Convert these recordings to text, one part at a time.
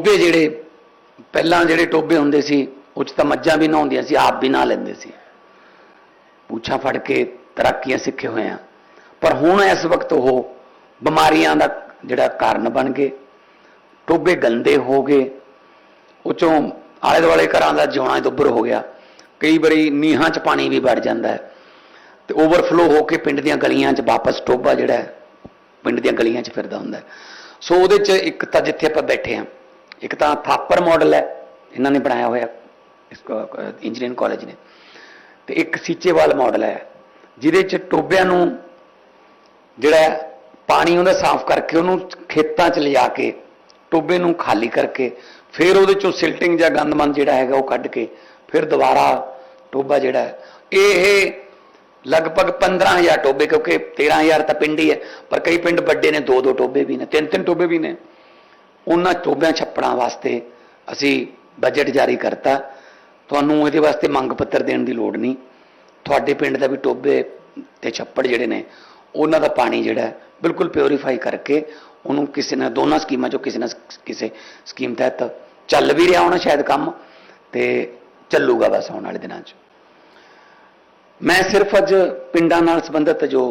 ਟੋਬੇ ਜਿਹੜੇ ਪਹਿਲਾਂ ਜਿਹੜੇ ਟੋਬੇ ਹੁੰਦੇ ਸੀ, ਉਹ 'ਚ ਤਾਂ ਮੱਝਾਂ ਵੀ ਨਹਾਉਂਦੀਆਂ ਸੀ, ਆਪ ਵੀ ਨਹਾ ਲੈਂਦੇ ਸੀ। ਪੂਛਾਂ ਫੜ ਕੇ ਤਰਾਕੀਆਂ ਸਿੱਖੇ ਹੋਏ ਆ। ਪਰ ਹੁਣ ਇਸ ਵਕਤ ਉਹ ਬਿਮਾਰੀਆਂ ਦਾ ਜਿਹੜਾ ਕਾਰਨ ਬਣ ਗਏ। ਟੋਬੇ ਗੰਦੇ ਹੋ ਗਏ। ਉਹ ਚੋਂ ਆਲੇ ਦੁਆਲੇ ਘਰਾਂ ਦਾ ਜਿਉਣਾ ਹੀ ਦੁੱਬਰ ਹੋ ਗਿਆ। ਕਈ ਵਾਰੀ ਨੀਹਾਂ 'ਚ ਪਾਣੀ ਵੀ ਵੜ ਜਾਂਦਾ ਹੈ। ਤੇ ਓਵਰਫਲੋ ਹੋ ਕੇ ਪਿੰਡ ਦੀਆਂ ਗਲੀਆਂ 'ਚ ਵਾਪਸ ਟੋਬਾ ਜਿਹੜਾ ਪਿੰਡ ਦੀਆਂ ਗਲੀਆਂ 'ਚ ਫਿਰਦਾ ਹੁੰਦਾ ਸੋ ਉਹਦੇ 'ਚ ਇੱਕ ਤਾਂ ਜਿੱਥੇ ਆਪਾਂ ਬੈਠੇ ਹਾਂ ਇੱਕ ਤਾਂ ਥਾਪਰ ਮਾਡਲ ਹੈ, ਇਹਨਾਂ ਨੇ ਬਣਾਇਆ ਹੋਇਆ, ਇਸ ਇੰਜੀਨੀਅਰਿੰਗ ਕਾਲਜ ਨੇ। ਤੇ ਇੱਕ ਸੀਚੇਵਾਲ ਮਾਡਲ ਹੈ, ਜਿਹਦੇ 'ਚ ਟੋਬਿਆਂ ਨੂੰ ਜਿਹੜਾ ਪਾਣੀ ਉਹਦਾ ਸਾਫ਼ ਕਰਕੇ ਉਹਨੂੰ ਖੇਤਾਂ 'ਚ ਲਿਜਾ ਕੇ, ਟੋਬੇ ਨੂੰ ਖਾਲੀ ਕਰਕੇ, ਫਿਰ ਉਹਦੇ 'ਚੋਂ ਸਿਲਟਿੰਗ ਜਾਂ ਗੰਦਮੰਦ ਜਿਹੜਾ ਹੈਗਾ ਉਹ ਕੱਢ ਕੇ, ਫਿਰ ਦੁਬਾਰਾ ਟੋਬਾ ਜਿਹੜਾ ਹੈ। ਇਹ ਲਗਭਗ 15000 ਟੋਬੇ, ਕਿਉਂਕਿ 13000 ਤਾਂ ਪਿੰਡ ਹੀ ਹੈ, ਪਰ ਕਈ ਪਿੰਡ ਵੱਡੇ ਨੇ ਦੋ ਦੋ ਟੋਬੇ ਵੀ ਨੇ ਤਿੰਨ ਤਿੰਨ ਟੋਬੇ ਵੀ ਨੇ। ਉਹਨਾਂ ਟੋਬਿਆਂ ਛੱਪੜਾਂ ਵਾਸਤੇ ਅਸੀਂ ਬਜਟ ਜਾਰੀ ਕਰਤਾ। ਤੁਹਾਨੂੰ ਇਹਦੇ ਵਾਸਤੇ ਮੰਗ ਪੱਤਰ ਦੇਣ ਦੀ ਲੋੜ ਨਹੀਂ। ਤੁਹਾਡੇ ਪਿੰਡ ਦਾ ਵੀ ਟੋਬੇ ਤੇ ਛੱਪੜ ਜਿਹੜੇ ਨੇ, ਉਹਨਾਂ ਦਾ ਪਾਣੀ ਜਿਹੜਾ ਬਿਲਕੁਲ ਪਿਓਰੀਫਾਈ ਕਰਕੇ ਉਹਨੂੰ ਕਿਸੇ ਨਾ ਦੋਨਾਂ ਸਕੀਮਾਂ ਚੋਂ ਕਿਸੇ ਨਾ ਕਿਸੇ ਸਕੀਮ ਤਹਿਤ ਚੱਲ ਵੀ ਰਿਹਾ ਹੋਣਾ ਸ਼ਾਇਦ ਕੰਮ ਤੇ ਚੱਲੂਗਾ ਬਸ ਆਉਣ ਵਾਲੇ ਦਿਨਾਂ 'ਚ। ਮੈਂ ਸਿਰਫ ਅੱਜ ਪਿੰਡਾਂ ਨਾਲ ਸੰਬੰਧਿਤ ਜੋ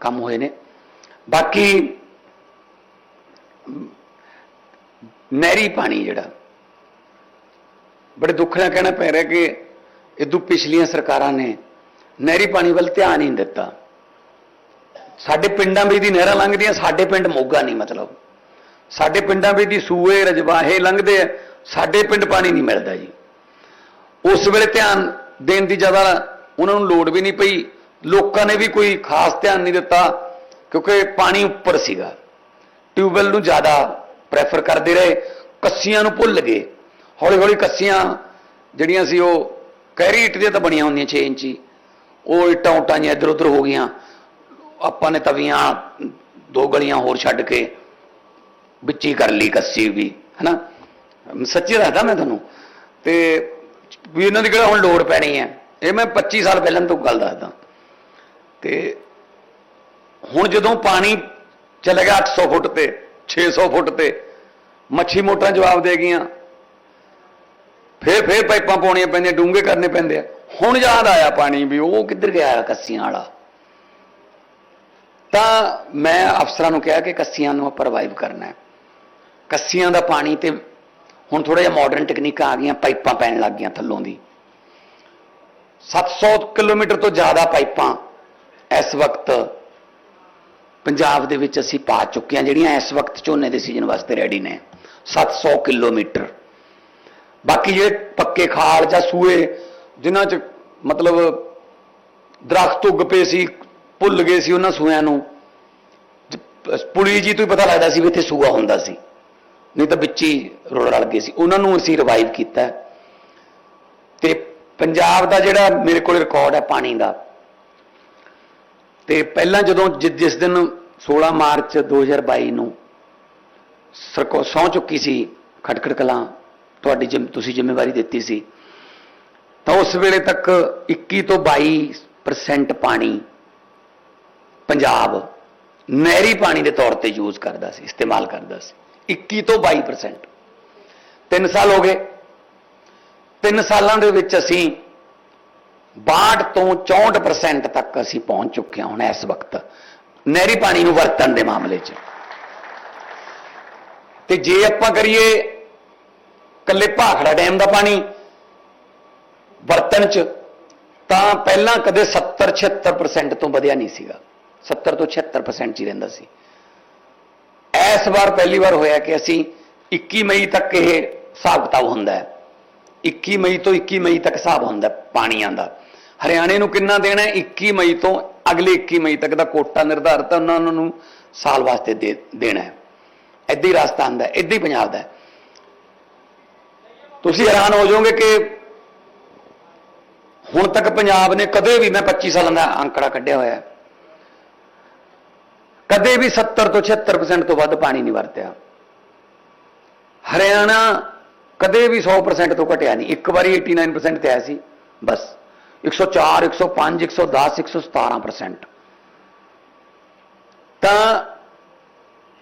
ਕੰਮ ਹੋਏ ਨੇ, ਬਾਕੀ ਨਹਿਰੀ ਪਾਣੀ ਜਿਹੜਾ। ਬੜੇ ਦੁੱਖ ਨਾਲ ਕਹਿਣਾ ਪੈ ਰਿਹਾ ਕਿ ਇਦੋਂ ਪਿਛਲੀਆਂ ਸਰਕਾਰਾਂ ਨੇ ਨਹਿਰੀ ਪਾਣੀ ਵੱਲ ਧਿਆਨ ਹੀ ਨਹੀਂ ਦਿੱਤਾ। ਸਾਡੇ ਪਿੰਡਾਂ ਵਿੱਚ ਦੀ ਨਹਿਰਾਂ ਲੰਘਦੀਆਂ, ਸਾਡੇ ਪਿੰਡ ਮੋਗਾ ਨਹੀਂ ਮਤਲਬ। ਸਾਡੇ ਪਿੰਡਾਂ ਵਿੱਚ ਦੀ ਸੂਏ, ਰਜਵਾਹੇ ਲੰਘਦੇ ਆ, ਸਾਡੇ ਪਿੰਡ ਪਾਣੀ ਨਹੀਂ ਮਿਲਦਾ ਜੀ। ਉਸ ਵੇਲੇ ਧਿਆਨ ਦੇਣ ਦੀ ਜ਼ਿਆਦਾ ਉਹਨਾਂ ਨੂੰ ਲੋੜ ਵੀ ਨਹੀਂ ਪਈ। ਲੋਕਾਂ ਨੇ ਵੀ ਕੋਈ ਖਾਸ ਧਿਆਨ ਨਹੀਂ ਦਿੱਤਾ, ਕਿਉਂਕਿ ਪਾਣੀ ਉੱਪਰ ਸੀਗਾ। ਟਿਊਬਵੈਲ ਨੂੰ ਜ਼ਿਆਦਾ ਪ੍ਰੈਫਰ ਕਰਦੇ ਰਹੇ, ਕੱਸੀਆਂ ਨੂੰ ਭੁੱਲ ਗਏ। ਹੌਲੀ ਹੌਲੀ ਕੱਸੀਆਂ ਜਿਹੜੀਆਂ ਸੀ ਉਹ ਕਹਿਰੀ ਇੱਟ ਦੀਆਂ ਤਾਂ ਬਣੀਆਂ ਹੁੰਦੀਆਂ 6 ਇੰਚੀ। ਉਹ ਇੱਟਾਂ ਉੱਟਾਂ ਜਿਹੀਆਂ ਇੱਧਰ ਉੱਧਰ ਹੋ ਗਈਆਂ। ਆਪਾਂ ਨੇ ਤਵੀਆਂ ਦੋ ਗਲੀਆਂ ਹੋਰ ਛੱਡ ਕੇ ਵਿੱਚ ਹੀ ਕਰ ਲਈ ਕੱਸੀ ਵੀ, ਹਨਾ? ਸੱਚੀ ਦੱਸਦਾ ਮੈਂ ਤੁਹਾਨੂੰ। ਤੇ ਵੀ ਇਹਨਾਂ ਦੀ ਕਿਹੜਾ ਹੁਣ ਲੋੜ ਪੈਣੀ ਹੈ? ਇਹ ਮੈਂ 25 ਸਾਲ ਪਹਿਲਾਂ ਤੋਂ ਗੱਲ ਦੱਸਦਾ। ਤੇ ਹੁਣ ਜਦੋਂ ਪਾਣੀ ਚਲੇ ਗਿਆ 800 ਫੁੱਟ ਤੇ 600 ਫੁੱਟ ਤੇ ਮੱਛੀ ਮੋਟਰਾਂ ਜਵਾਬ ਦੇ ਗਈਆਂ। ਫੇਰ ਫੇਰ ਪਾਈਪਾਂ ਪਾਉਣੀਆਂ ਪੈਂਦੀਆਂ, ਡੂੰਘੇ ਕਰਨੇ ਪੈਂਦੇ ਆ। ਹੁਣ ਯਾਦ ਆਇਆ ਪਾਣੀ ਵੀ ਉਹ ਕਿੱਧਰ ਗਿਆ ਕੱਸੀਆਂ ਵਾਲਾ। ਤਾਂ ਮੈਂ ਅਫਸਰਾਂ ਨੂੰ ਕਿਹਾ ਕਿ ਕੱਸੀਆਂ ਨੂੰ ਆਪਾਂ ਰਿਵਾਈਵ ਕਰਨਾ ਹੈ। ਕੱਸੀਆਂ ਦਾ ਪਾਣੀ ਤੇ ਹੁਣ ਥੋੜਾ ਜਿਹਾ ਮਾਡਰਨ ਟੈਕਨੀਕਾਂ ਆ ਗਈਆਂ, ਪਾਈਪਾਂ ਪੈਣ ਲੱਗ ਗਈਆਂ ਥੱਲੋਂ ਦੀ। 700 ਕਿਲੋਮੀਟਰ ਤੋਂ ਜ਼ਿਆਦਾ ਪਾਈਪਾਂ ਇਸ ਵਕਤ ਪੰਜਾਬ ਦੇ ਵਿੱਚ ਅਸੀਂ ਪਾ ਚੁੱਕੇ ਹਾਂ, ਜਿਹੜੀਆਂ ਇਸ ਵਕਤ ਝੋਨੇ ਦੇ ਸੀਜ਼ਨ ਵਾਸਤੇ ਰੈਡੀ ਨੇ। 700 ਕਿਲੋਮੀਟਰ। ਬਾਕੀ ਜਿਹੜੇ ਪੱਕੇ ਖਾਲ ਜਾਂ ਸੂਏ, ਜਿਨ੍ਹਾਂ 'ਚ ਮਤਲਬ ਦਰਖਤ ਉੱਗ ਪਏ ਸੀ, ਭੁੱਲ ਗਏ ਸੀ ਉਹਨਾਂ ਸੂਆਂ ਨੂੰ ਪੁਲੀ ਜੀ ਤੋਂ ਹੀ ਪਤਾ ਲੱਗਦਾ ਸੀ ਵੀ ਇੱਥੇ ਸੂਆ ਹੁੰਦਾ ਸੀ। ਨਹੀਂ ਤਾਂ ਵਿੱਚ ਹੀ ਰੁੜ ਰਲ ਗਏ ਸੀ। ਉਹਨਾਂ ਨੂੰ ਅਸੀਂ ਰਿਵਾਈਵ ਕੀਤਾ। ਹੈ। ਤੇ ਪੰਜਾਬ ਦਾ ਜਿਹੜਾ ਮੇਰੇ ਕੋਲ ਰਿਕਾਰਡ ਹੈ ਪਾਣੀ ਦਾ, ਤੇ ਪਹਿਲਾਂ ਜਦੋਂ ਜਿਸ ਦਿਨ 16 ਮਾਰਚ 2022 ਨੂੰ ਸਰਕੋ ਸਹੁੰ ਚੁੱਕੀ ਸੀ ਖਟਖੜ ਕਲਾਂ, ਤੁਹਾਡੀ ਜਿਮ, ਤੁਸੀਂ ਜ਼ਿੰਮੇਵਾਰੀ ਦਿੱਤੀ ਸੀ। ਤਾਂ ਉਸ ਵੇਲੇ ਤੱਕ 21 ਤੋਂ 22% ਪਾਣੀ ਪੰਜਾਬ ਨਹਿਰੀ ਪਾਣੀ ਦੇ ਤੌਰ ਤੇ ਯੂਜ਼ ਕਰਦਾ ਸੀ, ਇਸਤੇਮਾਲ ਕਰਦਾ ਸੀ। 21 ਤੋਂ 22% 3 ਸਾਲ ਹੋ ਗਏ। 3 ਸਾਲਾਂ ਦੇ ਵਿੱਚ ਅਸੀਂ 62 ਤੋਂ 64% ਤੱਕ ਅਸੀਂ ਪਹੁੰਚ ਚੁੱਕੇ ਹਾਂ ਹੁਣ ਇਸ ਵਕਤ। ਨਹਿਰੀ ਪਾਣੀ ਨੂੰ ਵਰਤਣ ਦੇ ਮਾਮਲੇ 'ਚ। ਤੇ ਜੇ ਆਪਾਂ ਕਰੀਏ ਕੱਲੇ ਭਾਖੜਾ ਡੈਮ ਦਾ ਪਾਣੀ ਵਰਤਣ 'ਚ, ਤਾਂ ਪਹਿਲਾਂ ਕਦੇ 70 76% ਤੋਂ ਵਧਿਆ ਨਹੀਂ ਸੀਗਾ। 70 ਤੋਂ 76% 'ਚ ਹੀ ਰਹਿੰਦਾ ਸੀ। ਇਸ ਵਾਰ ਪਹਿਲੀ ਵਾਰ ਹੋਇਆ ਕਿ ਅਸੀਂ 21 ਮਈ ਤੱਕ ਇਹ ਹਿਸਾਬ ਕਿਤਾਬ ਹੁੰਦਾ ਹੈ। 21 ਮਈ ਤੋਂ 21 ਮਈ ਤੱਕ ਹਿਸਾਬ ਹੁੰਦਾ ਪਾਣੀਆਂ ਦਾ। ਹਰਿਆਣੇ ਨੂੰ ਕਿੰਨਾ ਦੇਣਾ ਹੈ? 21 ਮਈ ਤੋਂ ਅਗਲੇ 21 ਮਈ ਤੱਕ ਦਾ ਕੋਟਾ ਨਿਰਧਾਰਤ ਹੈ। ਉਹਨਾਂ ਨੂੰ ਸਾਲ ਵਾਸਤੇ ਦੇ ਦੇਣਾ ਹੈ। ਏਦਾਂ ਹੀ ਰਾਜਸਥਾਨ ਦਾ ਇੱਦਾਂ ਹੀ ਪੰਜਾਬ ਦਾ। ਤੁਸੀਂ ਹੈਰਾਨ ਹੋ ਜਾਓਗੇ ਕਿ ਹੁਣ ਤੱਕ ਪੰਜਾਬ ਨੇ ਕਦੇ ਵੀ, ਮੈਂ 25 ਸਾਲਾਂ ਦਾ ਅੰਕੜਾ ਕੱਢਿਆ ਹੋਇਆ ਕਦੇ ਵੀ 70 ਤੋਂ 76% ਤੋਂ ਵੱਧ ਪਾਣੀ ਨਹੀਂ ਵਰਤਿਆ। ਹਰਿਆਣਾ ਕਦੇ ਵੀ 100% ਤੋਂ ਘਟਿਆ ਨਹੀਂ। ਇੱਕ ਵਾਰੀ 89% ਤੇ ਆਇਆ ਸੀ, ਬਸ। 104 105 110 117% ਤਾਂ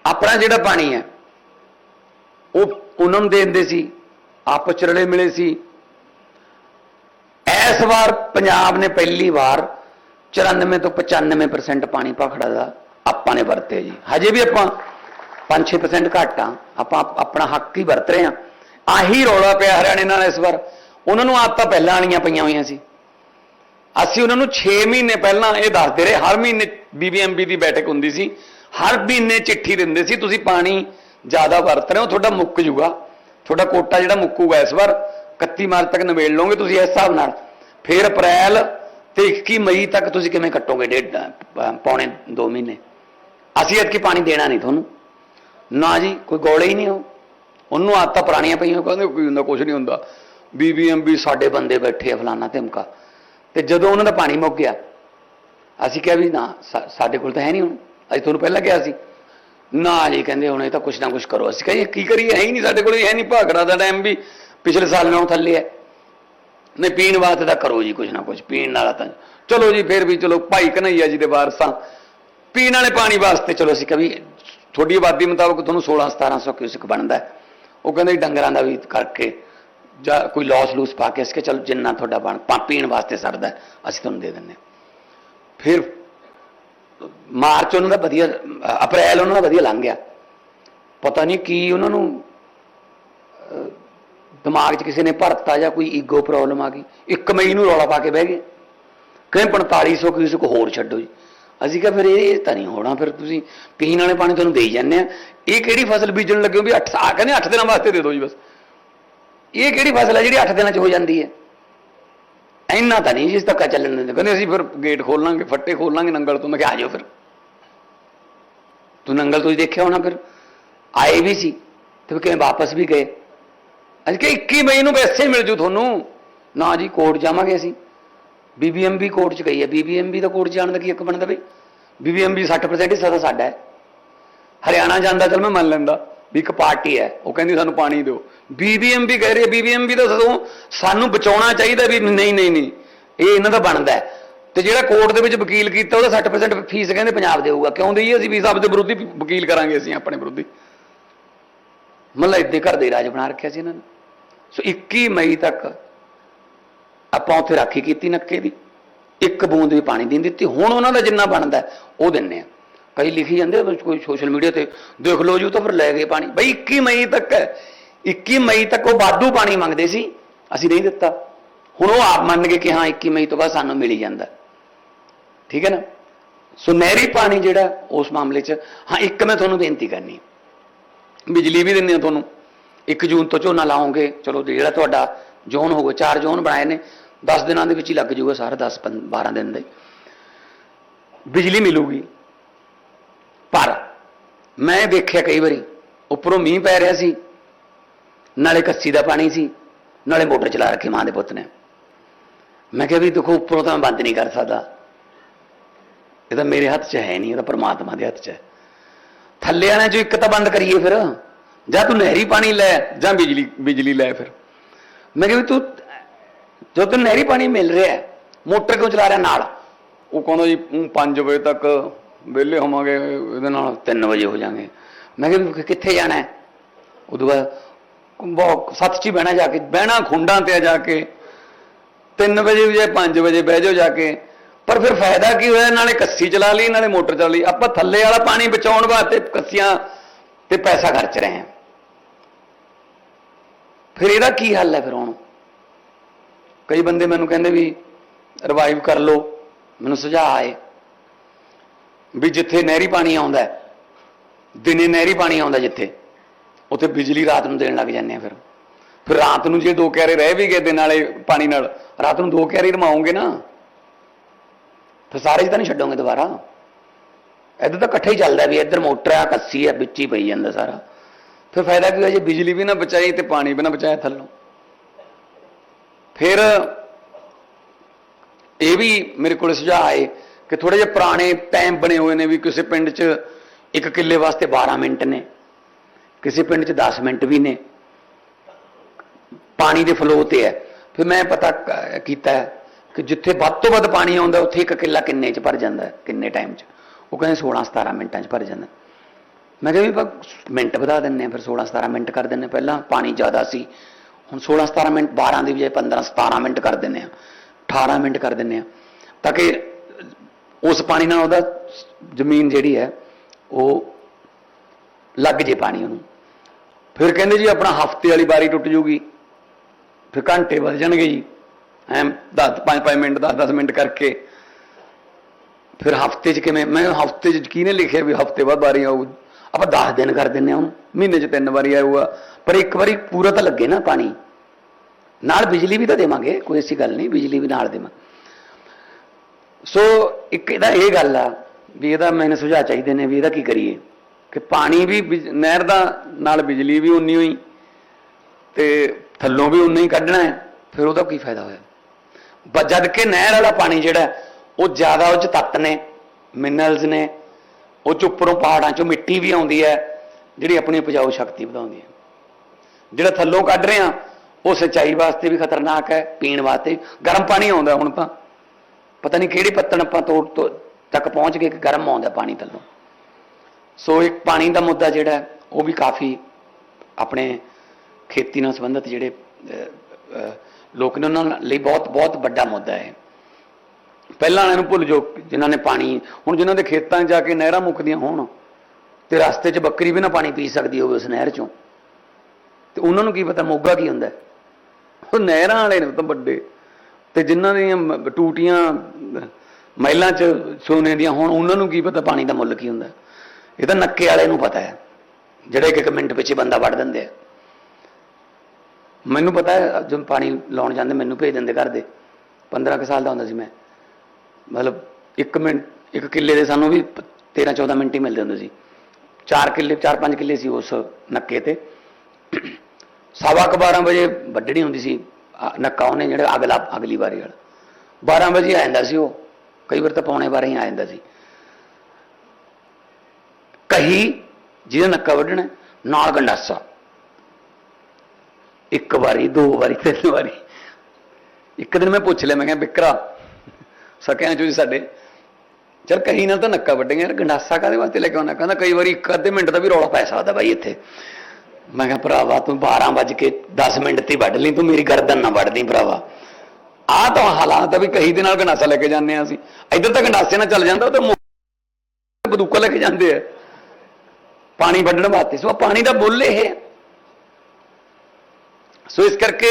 ਆਪਣਾ ਜਿਹੜਾ ਪਾਣੀ ਹੈ, ਉਹ ਉਹਨਾਂ ਨੂੰ ਦੇ ਦਿੰਦੇ ਸੀ, ਆਪਸ ਚ ਰਲੇ ਮਿਲੇ ਸੀ। ਇਸ ਵਾਰ ਪੰਜਾਬ ਨੇ ਪਹਿਲੀ ਵਾਰ 94 ਤੋਂ 95% ਪਾਣੀ ਭਾਖੜਾ ਦਾ ਆਪਾਂ ਨੇ ਵਰਤੇ ਜੀ। ਹਜੇ ਵੀ ਆਪਾਂ 5-6% ਘੱਟ ਆ। ਆਪਾਂ ਆਪਣਾ ਹੱਕ ਹੀ ਵਰਤ ਰਹੇ ਆ। ਆਹੀ ਰੌਲਾ ਪਿਆ ਹਰਿਆਣੇ ਨਾਲ ਇਸ ਵਾਰ। ਉਹਨਾਂ ਨੂੰ ਆਦਤਾਂ ਪਹਿਲਾਂ ਵਾਲੀਆਂ ਪਈਆਂ ਹੋਈਆਂ ਸੀ। ਅਸੀਂ ਉਹਨਾਂ ਨੂੰ 6 ਮਹੀਨੇ ਪਹਿਲਾਂ ਇਹ ਦੱਸਦੇ ਰਹੇ, ਹਰ ਮਹੀਨੇ ਬੀਬੀਐਮਬੀ ਦੀ ਬੈਠਕ ਹੁੰਦੀ ਸੀ। ਹਰ ਮਹੀਨੇ ਚਿੱਠੀ ਦਿੰਦੇ ਸੀ ਤੁਸੀਂ ਪਾਣੀ ਜ਼ਿਆਦਾ ਵਰਤ ਰਹੇ ਹੋ ਤੁਹਾਡਾ ਮੁੱਕ ਜੂਗਾ। ਤੁਹਾਡਾ ਕੋਟਾ ਜਿਹੜਾ ਮੁੱਕੂਗਾ ਇਸ ਵਾਰ 31 ਮਾਰਚ ਤੱਕ ਨਵੇੜ ਲਓਗੇ ਤੁਸੀਂ ਇਸ ਹਿਸਾਬ ਨਾਲ। ਫਿਰ ਅਪ੍ਰੈਲ ਤੇ 21 ਮਈ ਤੱਕ ਤੁਸੀਂ ਕਿਵੇਂ ਕੱਟੋਗੇ ਡੇਢ ਅ, ਪੌਣੇ 2 ਮਹੀਨੇ? ਅਸੀਂ ਐਤਕੀ ਪਾਣੀ ਦੇਣਾ ਨਹੀਂ ਤੁਹਾਨੂੰ। ਨਾ ਜੀ ਕੋਈ ਗੋਲੇ ਹੀ ਨਹੀਂ ਉਹ ਉਹਨੂੰ ਆਦਤਾਂ ਪੁਰਾਣੀਆਂ ਪਈਆਂ ਕਹਿੰਦੇ ਕੋਈ ਹੁੰਦਾ ਕੁਝ ਨਹੀਂ ਹੁੰਦਾ। ਬੀਬੀਐਮਬੀ ਸਾਡੇ ਬੰਦੇ ਬੈਠੇ ਆ ਫਲਾਨਾ ਧਮਕਾ। ਤੇ ਜਦੋਂ ਉਹਨਾਂ ਦਾ ਪਾਣੀ ਮੁੱਕ ਗਿਆ ਅਸੀਂ ਕਿਹਾ ਵੀ ਨਾ ਸਾਡੇ ਕੋਲ ਤਾਂ ਹੈ ਨਹੀਂ ਹੁਣ। ਅਸੀਂ ਤੁਹਾਨੂੰ ਪਹਿਲਾਂ ਕਿਹਾ ਸੀ। ਨਾ ਜੀ, ਕਹਿੰਦੇ ਹੁਣ ਇਹ ਤਾਂ ਕੁਛ ਨਾ ਕੁਛ ਕਰੋ। ਅਸੀਂ ਕਹੀਏ, ਕੀ ਕਰੀਏ? ਹੈ ਹੀ ਨਹੀਂ ਸਾਡੇ ਕੋਲ ਇਹ ਨਹੀਂ ਭਾਗੜਾ ਦਾ ਟਾਈਮ ਵੀ ਪਿਛਲੇ ਸਾਲ ਨਾਲੋਂ ਥੱਲੇ ਹੈ। ਨਹੀਂ, ਪੀਣ ਵਾਸਤੇ ਤਾਂ ਕਰੋ ਜੀ, ਕੁਛ ਨਾ ਕੁਛ, ਪੀਣ ਵਾਲਾ ਤਾਂ। ਚਲੋ ਜੀ, ਫਿਰ ਵੀ ਚਲੋ, ਭਾਈ ਕਨਈਆ ਜੀ ਦੇ ਵਾਰਸਾਂ। ਪੀਣ ਵਾਲੇ ਪਾਣੀ ਵਾਸਤੇ ਚਲੋ, ਅਸੀਂ ਕਵੀ, ਤੁਹਾਡੀ ਆਬਾਦੀ ਮੁਤਾਬਕ ਤੁਹਾਨੂੰ 16 1700 ਕਿਊਸਿਕ ਬਣਦਾ ਉਹ ਕਹਿੰਦੇ ਜੀ, ਡੰਗਰਾਂ ਦਾ ਵੀ ਕਰਕੇ ਜਾਂ ਕੋਈ ਲਾਸ ਲੂਸ ਪਾ ਕੇ ਇਸਕੇ ਚਲੋ, ਜਿੰਨਾ ਤੁਹਾਡਾ ਬਣ, ਪਾ, ਪੀਣ ਵਾਸਤੇ ਸਰਦਾ ਅਸੀਂ ਤੁਹਾਨੂੰ ਦੇ ਦਿੰਦੇ ਹਾਂ। ਫਿਰ ਮਾਰਚ ਉਹਨਾਂ ਦਾ ਵਧੀਆ, ਅਪ੍ਰੈਲ ਉਹਨਾਂ ਦਾ ਵਧੀਆ ਲੰਘ ਗਿਆ। ਪਤਾ ਨਹੀਂ ਕੀ ਉਹਨਾਂ ਨੂੰ ਦਿਮਾਗ 'ਚ ਕਿਸੇ ਨੇ ਭਰਤਾ ਜਾਂ ਕੋਈ ਈਗੋ ਪ੍ਰੋਬਲਮ ਆ ਗਈ। 1 ਮਈ ਨੂੰ ਰੌਲਾ ਪਾ ਕੇ ਬਹਿ ਗਏ। ਕਹਿੰਦੇ 4500 ਕਿਊਸਿਕ ਹੋਰ ਛੱਡੋ ਜੀ। ਅਸੀਂ ਕਿਹਾ, ਫਿਰ ਇਹ ਤਾਂ ਨਹੀਂ ਹੋਣਾ, ਫਿਰ ਤੁਸੀਂ ਪੀਣ ਵਾਲੇ ਪਾਣੀ ਤੁਹਾਨੂੰ ਦੇਈ ਜਾਂਦੇ ਆ। ਇਹ ਕਿਹੜੀ ਫਸਲ ਬੀਜਣ ਲੱਗੇ ਹੋ ਵੀ 8 ਆ ਕਹਿੰਦੇ 8 ਦਿਨਾਂ ਵਾਸਤੇ ਦੇ ਦਿਓ ਜੀ ਬਸ। ਇਹ ਕਿਹੜੀ ਫਸਲ ਹੈ ਜਿਹੜੀ 8 ਦਿਨਾਂ 'ਚ ਹੋ ਜਾਂਦੀ ਹੈ? ਇੰਨਾ ਤਾਂ ਨਹੀਂ ਜਿਸ ਤੱਕ ਚੱਲਣ ਦਿੰਦੇ। ਕਹਿੰਦੇ ਅਸੀਂ ਫਿਰ ਗੇਟ ਖੋਲਾਂਗੇ ਫੱਟੇ ਖੋਲਾਂਗੇ ਨੰਗਲ ਤੋਂ। ਮੈਂ ਕਿਹਾ, ਆ ਜਾਓ ਫਿਰ। ਤੂੰ ਨੰਗਲ ਤੁਸੀਂ ਦੇਖਿਆ ਹੋਣਾ ਫਿਰ। ਆਏ ਵੀ ਸੀ ਤੇ ਫਿਰ ਕਿਵੇਂ ਵਾਪਸ ਵੀ ਗਏ। ਅੱਜ ਕਿ 21 ਮਈ ਨੂੰ ਵੈਸੇ ਹੀ ਮਿਲ ਜੂ ਤੁਹਾਨੂੰ। ਨਾ ਜੀ, ਕੋਰਟ ਜਾਵਾਂਗੇ ਅਸੀਂ। ਬੀਬੀਐਮਬੀ ਕੋਰਟ ਚ ਗਈ ਹੈ। ਬੀਬੀਐਮਬੀ ਦਾ ਕੋਰਟ ਜਾਣ ਦਾ ਕੀ ਇੱਕ ਬਣਦਾ ਬਈ? ਬੀਬੀਐਮਬੀ 60% ਹਿੱਸਾ ਤਾਂ ਸਾਡਾ ਹੈ। ਹਰਿਆਣਾ ਜਾਂਦਾ ਚਲ ਮੈਂ ਮੰਨ ਲੈਂਦਾ। ਵੀ ਇੱਕ ਪਾਰਟੀ ਹੈ, ਉਹ ਕਹਿੰਦੀ ਸਾਨੂੰ ਪਾਣੀ ਦਿਓ। ਬੀਬੀਐਮਬੀ ਕਹਿ ਰਹੀ ਹੈ ਬੀਬੀਐਮਬੀ ਦਾ ਸਦੋਂ ਸਾਨੂੰ ਬਚਾਉਣਾ ਚਾਹੀਦਾ ਵੀ ਨਹੀਂ ਨਹੀਂ ਨਹੀਂ, ਇਹ ਇਹਨਾਂ ਦਾ ਬਣਦਾ ਹੈ। ਤੇ ਜਿਹੜਾ ਕੋਰਟ ਦੇ ਵਿੱਚ ਵਕੀਲ ਕੀਤਾ, ਉਹਦਾ 60% ਫੀਸ ਕਹਿੰਦੇ ਪੰਜਾਬ ਦੇਊਗਾ। ਕਿਉਂ ਦੇਈਏ, ਅਸੀਂ ਵੀ ਸਾਹਿਬ ਦੇ ਵਿਰੋਧੀ ਵਕੀਲ ਕਰਾਂਗੇ ਅਸੀਂ, ਆਪਣੇ ਵਿਰੋਧੀ ਮਤਲਬ ਇੱਦੇ ਘਰ ਦੇ ਰਾਜ ਬਣਾ ਰੱਖਿਆ ਸੀ ਇਹਨਾਂ ਨੇ। ਸੋ 21 ਮਈ ਤੱਕ ਆਪਾਂ ਉੱਥੇ ਰਾਖੀ ਕੀਤੀ ਨੱਕੇ ਦੀ। ਇੱਕ ਬੂੰਦ ਵੀ ਪਾਣੀ ਦੇਣ ਦਿੱਤੀ। ਹੁਣ ਉਹਨਾਂ ਦਾ ਜਿੰਨਾ ਬਣਦਾ ਉਹ ਦਿੰਨੇ ਆ। ਕਈ ਲਿਖੀ ਜਾਂਦੇ ਆ, ਕੋਈ ਸੋਸ਼ਲ ਮੀਡੀਆ ਤੇ। ਦੇਖ ਲਓ ਜੀ ਉਹ ਤਾਂ ਫਿਰ ਲੈ ਗਏ ਪਾਣੀ। ਬਈ 21 ਮਈ ਤੱਕ ਹੈ। 21 ਮਈ ਤੱਕ ਉਹ ਵਾਧੂ ਪਾਣੀ ਮੰਗਦੇ ਸੀ। ਅਸੀਂ ਨਹੀਂ ਦਿੱਤਾ। ਹੁਣ ਉਹ ਆਪ ਮੰਨ ਗਏ ਕਿ ਹਾਂ 21 ਮਈ ਤੋਂ ਬਾਅਦ ਸਾਨੂੰ ਮਿਲ ਜਾਂਦਾ। ਠੀਕ ਹੈ ਨਾ? ਸੋ ਨਹਿਰੀ ਪਾਣੀ ਜਿਹੜਾ ਉਸ ਮਾਮਲੇ 'ਚ ਹਾਂ ਇੱਕ ਮੈਂ ਤੁਹਾਨੂੰ ਬੇਨਤੀ ਕਰਨੀ ਬਿਜਲੀ ਵੀ ਦਿੰਦੇ ਆ ਤੁਹਾਨੂੰ। 1 ਜੂਨ ਤੋਂ ਝੋਨਾ ਲਾਓਗੇ ਚਲੋ ਜਿਹੜਾ ਤੁਹਾਡਾ ਜ਼ੋਨ ਹੋਊਗਾ ਚਾਰ ਜ਼ੋਨ ਬਣਾਏ ਨੇ। 10 ਦਿਨਾਂ ਦੇ ਵਿੱਚ ਹੀ ਲੱਗ ਜਾਊਗਾ ਸਾਰਾ 10 12 ਦਿਨ ਦੇ। ਬਿਜਲੀ ਮਿਲੂਗੀ। ਪਰ ਮੈਂ ਦੇਖਿਆ ਕਈ ਵਾਰੀ ਉੱਪਰੋਂ ਮੀਂਹ ਪੈ ਰਿਹਾ ਸੀ, ਨਾਲੇ ਕੱਸੀ ਦਾ ਪਾਣੀ ਸੀ, ਨਾਲੇ ਮੋਟਰ ਚਲਾ ਰੱਖੀ ਮਾਂ ਦੇ ਪੁੱਤ ਨੇ। ਮੈਂ ਕਿਹਾ ਵੀ ਦੇਖੋ, ਉੱਪਰੋਂ ਤਾਂ ਮੈਂ ਬੰਦ ਨਹੀਂ ਕਰ ਸਕਦਾ। ਇਹ ਤਾਂ ਮੇਰੇ ਹੱਥ 'ਚ ਹੈ ਨਹੀਂ, ਇਹ ਤਾਂ ਪ੍ਰਮਾਤਮਾ ਦੇ ਹੱਥ 'ਚ ਹੈ। ਥੱਲੇ ਵਾਲਿਆਂ 'ਚੋਂ ਇੱਕ ਤਾਂ ਬੰਦ ਕਰੀਏ ਫਿਰ। ਜਾਂ ਤੂੰ ਨਹਿਰੀ ਪਾਣੀ ਲੈ, ਜਾਂ ਬਿਜਲੀ ਬਿਜਲੀ ਲੈ ਫਿਰ। ਮੈਂ ਕਿਹਾ ਵੀ ਤੂੰ, ਜੋ ਤੈਨੂੰ ਨਹਿਰੀ ਪਾਣੀ ਮਿਲ ਰਿਹਾ, ਮੋਟਰ ਕਿਉਂ ਚਲਾ ਰਿਹਾ ਨਾਲ? ਉਹ ਕਹਿੰਦਾ ਜੀ? 5 ਵਜੇ ਤੱਕ ਵਿਹਲੇ ਹੋਵਾਂਗੇ, ਇਹਦੇ ਨਾਲ 3 ਵਜੇ ਹੋ ਜਾਾਂਗੇ। ਮੈਂ ਕਿਹਾ ਵੀ ਕਿੱਥੇ ਜਾਣਾ ਹੈ? ਉਦੋਂ ਬਾਅਦ ਬਹੁਤ ਸੱਤ ਚ ਬਹਿਣਾ ਜਾ ਕੇ, ਬਹਿਣਾ ਖੁੰਡਾਂ ਤੇ ਜਾ ਕੇ। 3 ਵਜੇ ਵੀ ਜੇ 5 ਵਜੇ ਬਹਿ ਜਾਓ ਜਾ ਕੇ। ਪਰ ਫਿਰ ਫਾਇਦਾ ਕੀ ਹੋਇਆ? ਨਾਲੇ ਕੱਸੀ ਚਲਾ ਲਈ, ਨਾਲੇ ਮੋਟਰ ਚਲਾ ਲਈ। ਆਪਾਂ ਥੱਲੇ ਵਾਲਾ ਪਾਣੀ ਬਚਾਉਣ ਵਾਸਤੇ ਕੱਸੀਆਂ ਤੇ ਪੈਸਾ ਖਰਚ ਰਹੇ ਹਾਂ। ਫਿਰ ਇਹਦਾ ਕੀ ਹੱਲ ਹੈ ਫਿਰ ਹੁਣ? ਕਈ ਬੰਦੇ ਮੈਨੂੰ ਕਹਿੰਦੇ ਵੀ ਰਿਵਾਈਵ ਕਰ ਲਓ। ਮੈਨੂੰ ਸੁਝਾਅ ਆਏ। ਵੀ ਜਿੱਥੇ ਨਹਿਰੀ ਪਾਣੀ ਆਉਂਦਾ ਦਿਨੇ ਨਹਿਰੀ ਪਾਣੀ ਆਉਂਦਾ ਜਿੱਥੇ, ਉੱਥੇ ਬਿਜਲੀ ਰਾਤ ਨੂੰ ਦੇਣ ਲੱਗ ਜਾਂਦੇ ਆ ਫਿਰ। ਫਿਰ ਰਾਤ ਨੂੰ ਜੇ ਦੋ ਕਿਆਰੇ ਰਹਿ ਵੀ ਗਏ ਦਿਨ ਵਾਲੇ ਪਾਣੀ ਨਾਲ, ਰਾਤ ਨੂੰ ਦੋ ਕਿਆਰੇ ਰਮਾਉਂਗੇ ਨਾ, ਫਿਰ ਸਾਰੇ ਹੀ ਤਾਂ ਨਹੀਂ ਛੱਡੋਗੇ ਦੁਬਾਰਾ। ਇੱਧਰ ਤਾਂ ਇਕੱਠਾ ਹੀ ਚੱਲਦਾ ਵੀ ਇੱਧਰ ਮੋਟਰ ਆ, ਕੱਸੀ ਆ, ਵਿੱਚ ਹੀ ਪਈ ਜਾਂਦਾ ਸਾਰਾ। ਫਿਰ ਫਾਇਦਾ ਕੀ ਹੋਇਆ ਜੇ ਬਿਜਲੀ ਵੀ ਨਾ ਬਚਾਈ ਤੇ ਪਾਣੀ ਵੀ ਨਾ ਬਚਾਇਆ ਥੱਲੋਂ? ਫਿਰ ਇਹ ਵੀ ਮੇਰੇ ਕੋਲ ਸੁਝਾਅ ਆਏ ਕਿ ਥੋੜੇ ਜਿਹਾ ਪੁਰਾਣੇ ਟਾਈਮ ਬਣੇ ਹੋਏ ਨੇ ਵੀ ਕਿਸੇ ਪਿੰਡ 'ਚ ਇੱਕ ਕਿੱਲੇ ਵਾਸਤੇ 12 ਮਿੰਟ ਨੇ, ਕਿਸੇ ਪਿੰਡ 'ਚ 10 ਮਿੰਟ ਵੀ ਨੇ। ਪਾਣੀ ਦੇ ਫਲੋ ਤੇ ਹੈ। ਫਿਰ ਮੈਂ ਪਤਾ ਕ- ਕੀਤਾ ਹੈ ਕਿ ਜਿੱਥੇ ਵੱਧ ਤੋਂ ਵੱਧ ਪਾਣੀ ਆਉਂਦਾ, ਉੱਥੇ ਇੱਕ ਕਿੱਲਾ ਕਿੰਨੇ 'ਚ ਭਰ ਜਾਂਦਾ, ਕਿੰਨੇ ਟਾਈਮ 'ਚ। ਉਹ ਕਹਿੰਦੇ 16 17 ਮਿੰਟਾਂ 'ਚ ਭਰ ਜਾਂਦਾ। ਮੈਂ ਕਿਹਾ ਵੀ ਆਪਾਂ ਮਿੰਟ ਵਧਾ ਦਿੰਨੇ ਆ ਫਿਰ 16 17 ਮਿੰਟ ਕਰ ਦਿੰਨੇ ਪਹਿਲਾਂ ਪਾਣੀ ਜ਼ਿਆਦਾ ਸੀ। ਹੁਣ 16 17 ਮਿੰਟ 12 ਦੀ ਬਜਾਏ 15 17 ਮਿੰਟ ਕਰ ਦਿੰਨੇ ਆ 18 ਮਿੰਟ ਕਰ ਦਿੰਨੇ ਆ ਤਾਂ ਕਿ ਉਸ ਪਾਣੀ ਨਾਲ ਉਹਦਾ ਜ਼ਮੀਨ ਜਿਹੜੀ ਹੈ, ਉਹ ਲੱਗ ਜੇ ਪਾਣੀ ਉਹਨੂੰ। ਫਿਰ ਕਹਿੰਦੇ ਜੀ, ਆਪਣਾ ਹਫ਼ਤੇ ਵਾਲੀ ਬਾਰੀ ਟੁੱਟ ਜੂਗੀ। ਫਿਰ ਘੰਟੇ ਵੱਧ ਜਾਣਗੇ ਜੀ। ਐ 10 5 5 ਮਿੰਟ 10 10 ਮਿੰਟ ਕਰਕੇ। ਫਿਰ ਹਫ਼ਤੇ 'ਚ ਕਿਵੇਂ? ਮੈਂ ਹਫ਼ਤੇ 'ਚ ਕਿਹਨੇ ਲਿਖਿਆ ਵੀ ਹਫ਼ਤੇ ਬਾਅਦ ਵਾਰੀ ਆਊ। ਆਪਾਂ 10 ਦਿਨ ਕਰ ਦਿੰਨੇ ਆ ਉਹਨੂੰ। ਮਹੀਨੇ 'ਚ ਤਿੰਨ ਵਾਰੀ ਆਊਗਾ। ਪਰ ਇੱਕ ਵਾਰੀ ਪੂਰਾ ਤਾਂ ਲੱਗੇ ਨਾ ਪਾਣੀ। ਨਾਲ ਬਿਜਲੀ ਵੀ ਤਾਂ ਦੇਵਾਂਗੇ, ਕੋਈ ਐਸੀ ਗੱਲ ਨਹੀਂ, ਬਿਜਲੀ ਵੀ ਨਾਲ ਦੇਵਾਂਗੇ। ਸੋ ਇੱਕ ਇਹਦਾ ਇਹ ਗੱਲ ਆ ਵੀ ਇਹਦਾ ਮੈਨੂੰ ਸੁਝਾਅ ਚਾਹੀਦੇ ਨੇ ਵੀ ਇਹਦਾ ਕੀ ਕਰੀਏ ਕਿ ਪਾਣੀ ਵੀ ਬਿਜ- ਨਹਿਰ ਦਾ ਨਾਲ ਬਿਜਲੀ ਵੀ ਉਨੀ ਹੋਈ ਤੇ ਥੱਲੋਂ ਵੀ ਉਨਾ ਹੀ ਕੱਢਣਾ ਹੈ, ਫਿਰ ਉਹਦਾ ਕੀ ਫਾਇਦਾ ਹੋਇਆ? ਬ- ਜਦ ਕਿ ਨਹਿਰ ਵਾਲਾ ਪਾਣੀ ਜਿਹੜਾ ਉਹ ਜ਼ਿਆਦਾ ਉਹ ਚ ਤੱਤ ਨੇ ਮਿਨਰਲਸ ਨੇ, ਉਹ ਚ ਉੱਪਰੋਂ ਪਹਾੜਾਂ ਚੋਂ ਮਿੱਟੀ ਵੀ ਆਉਂਦੀ ਹੈ, ਜਿਹੜੀ ਆਪਣੀ ਉਪਜਾਊ ਸ਼ਕਤੀ ਵਧਾਉਂਦੀ ਹੈ। ਜਿਹੜਾ ਥੱਲੋਂ ਕੱਢ ਰਹੇ ਆ ਉਹ ਸਿੰਚਾਈ ਵਾਸਤੇ ਵੀ ਖਤਰਨਾਕ ਹੈ, ਪੀਣ ਵਾਸਤੇ ਵੀ। ਗਰਮ ਪਾਣੀ ਆਉਂਦਾ ਹੁਣ ਤਾਂ। ਪਤਾ ਨਹੀਂ ਕਿਹੜੀ ਪੱਤਣ ਆਪਾਂ ਤੋੜ ਤੋਂ ਤੱਕ ਪਹੁੰਚ ਕੇ ਇੱਕ ਗਰਮ ਆਉਂਦਾ ਪਾਣੀ ਥੱਲੋਂ। ਸੋ ਇੱਕ ਪਾਣੀ ਦਾ ਮੁੱਦਾ ਜਿਹੜਾ ਉਹ ਵੀ ਕਾਫੀ ਆਪਣੇ ਖੇਤੀ ਨਾਲ ਸੰਬੰਧਿਤ ਜਿਹੜੇ ਲੋਕ ਨੇ ਉਹਨਾਂ ਲਈ ਬਹੁਤ ਬਹੁਤ ਵੱਡਾ ਮੁੱਦਾ ਹੈ। ਪਹਿਲਾਂ ਵਾਲਿਆਂ ਨੂੰ ਭੁੱਲ ਜੋ ਜਿਨ੍ਹਾਂ ਨੇ ਪਾਣੀ, ਹੁਣ ਜਿਨ੍ਹਾਂ ਦੇ ਖੇਤਾਂ 'ਚ ਜਾ ਕੇ ਨਹਿਰਾਂ ਮੁੱਕਦੀਆਂ ਹੋਣ ਤੇ ਰਸਤੇ 'ਚ ਬੱਕਰੀ ਵੀ ਨਾ ਪਾਣੀ ਪੀ ਸਕਦੀ ਹੋਵੇ ਉਸ ਨਹਿਰ 'ਚੋਂ, ਤੇ ਉਹਨਾਂ ਨੂੰ ਕੀ ਪਤਾ ਮੋਗਾ ਕੀ ਹੁੰਦਾ ਉਹ ਨਹਿਰਾਂ ਵਾਲੇ ਨੇ ਤਾਂ ਵੱਡੇ ਤੇ ਜਿਨ੍ਹਾਂ ਦੀਆਂ ਮ- ਟੂਟੀਆਂ, ਮਹਿਲਾਂ 'ਚ ਸੋਨੇ ਦੀਆਂ, ਹੁਣ ਉਹਨਾਂ ਨੂੰ ਕੀ ਪਤਾ ਪਾਣੀ ਦਾ ਮੁੱਲ ਕੀ ਹੁੰਦਾ? ਇਹ ਤਾਂ ਨੱਕੇ ਵਾਲੇ ਨੂੰ ਪਤਾ ਹੈ, ਜਿਹੜੇ ਇੱਕ ਇੱਕ ਮਿੰਟ ਪਿੱਛੇ ਬੰਦਾ ਵੜ ਦਿੰਦੇ ਆ। ਮੈਨੂੰ ਪਤਾ ਹੈ, ਜਦੋਂ ਪਾਣੀ ਲਾਉਣ ਜਾਂਦੇ, ਮੈਨੂੰ ਭੇਜ ਦਿੰਦੇ ਘਰ ਦੇ। 15 ਕੁ ਸਾਲ ਦਾ ਹੁੰਦਾ ਸੀ ਮੈਂ। ਮਤਲਬ 1 ਮਿੰਟ, ਇੱਕ ਕਿੱਲੇ ਦੇ ਸਾਨੂੰ ਵੀ 13 14 ਮਿੰਟ ਹੀ ਮਿਲਦੇ ਹੁੰਦੇ ਸੀ। 4 ਕਿੱਲੇ 4-5 ਕਿੱਲੇ ਸੀ ਉਸ ਨੱਕੇ ਤੇ। ਸਵਾ ਕੁ 12 ਵਜੇ ਵੱਢਣੀ ਹੁੰਦੀ ਸੀ। ਨੱਕਾ ਉਹਨੇ ਜਿਹੜਾ ਅਗਲਾ, ਅਗਲੀ ਵਾਰੀ ਵਾਲਾ। 12 ਵਜੇ ਆ ਜਾਂਦਾ ਸੀ ਉਹ। ਕਈ ਵਾਰ ਤਾਂ ਪੌਣੇ 12 ਹੀ ਆ ਜਾਂਦਾ ਸੀ। ਕਹੀ, ਜਿਹਦਾ ਨੱਕਾ ਵੱਢਣਾ ਨਾਲ ਗੰਡਾਸਾ। ਇੱਕ ਵਾਰੀ, ਦੋ ਵਾਰੀ, ਤਿੰਨ ਵਾਰੀ। ਇੱਕ ਦਿਨ ਮੈਂ ਪੁੱਛ ਲਿਆ, ਮੈਂ ਕਿਹਾ, ਬਿਕਰਾ, ਸਕਿਆਂ ਚੋਂ ਸਾਡੇ। ਚਲ ਕਹੀ ਨਾਲ ਤਾਂ ਨੱਕਾ ਵੱਢੇਗਾ, ਯਾਰ ਗੰਡਾਸਾ ਕਾਦੇ ਵਾਸਤੇ ਲੈ ਕੇ ਆਉਣਾ? ਕਹਿੰਦਾ, ਕਈ ਵਾਰੀ ਇੱਕ ਅੱਧੇ ਮਿੰਟ ਦਾ ਵੀ ਰੌਲਾ ਪੈ ਸਕਦਾ ਬਾਈ ਇੱਥੇ। ਮੈਂ ਕਿਹਾ, ਭਰਾਵਾ, ਤੂੰ 12 ਵੱਜ ਕੇ 10 ਮਿੰਟ ਤੇ ਵੱਢ ਲਈ, ਤੂੰ ਮੇਰੀ ਗਰਦਨ ਨਾ ਵੱਢਦੀ ਭਰਾਵਾ। ਆਹ ਤਾਂ ਹਾਲਾਤ ਆ ਵੀ ਕਹੀ ਦੇ ਨਾਲ ਗੰਡਾਸਾ ਲੈ ਕੇ ਜਾਂਦੇ ਆ ਅਸੀਂ। ਇੱਧਰ ਤਾਂ ਗੰਡਾਸੇ ਨਾਲ ਚੱਲ ਜਾਂਦਾ, ਉਹ ਬਦੂਕਾ ਲੈ ਕੇ ਜਾਂਦੇ ਆ। ਪਾਣੀ ਵੱਢਣ ਵਾਸਤੇ। ਸੋ ਪਾਣੀ ਦਾ ਮੁੱਲ ਇਹ ਹੈ। ਸੋ ਇਸ ਕਰਕੇ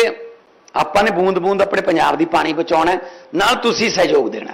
ਆਪਾਂ ਨੇ ਬੂੰਦ ਬੂੰਦ ਆਪਣੇ ਪੰਜਾਬ ਦੀ ਪਾਣੀ ਬਚਾਉਣਾ ਨਾਲ ਤੁਸੀਂ ਸਹਿਯੋਗ ਦੇਣਾ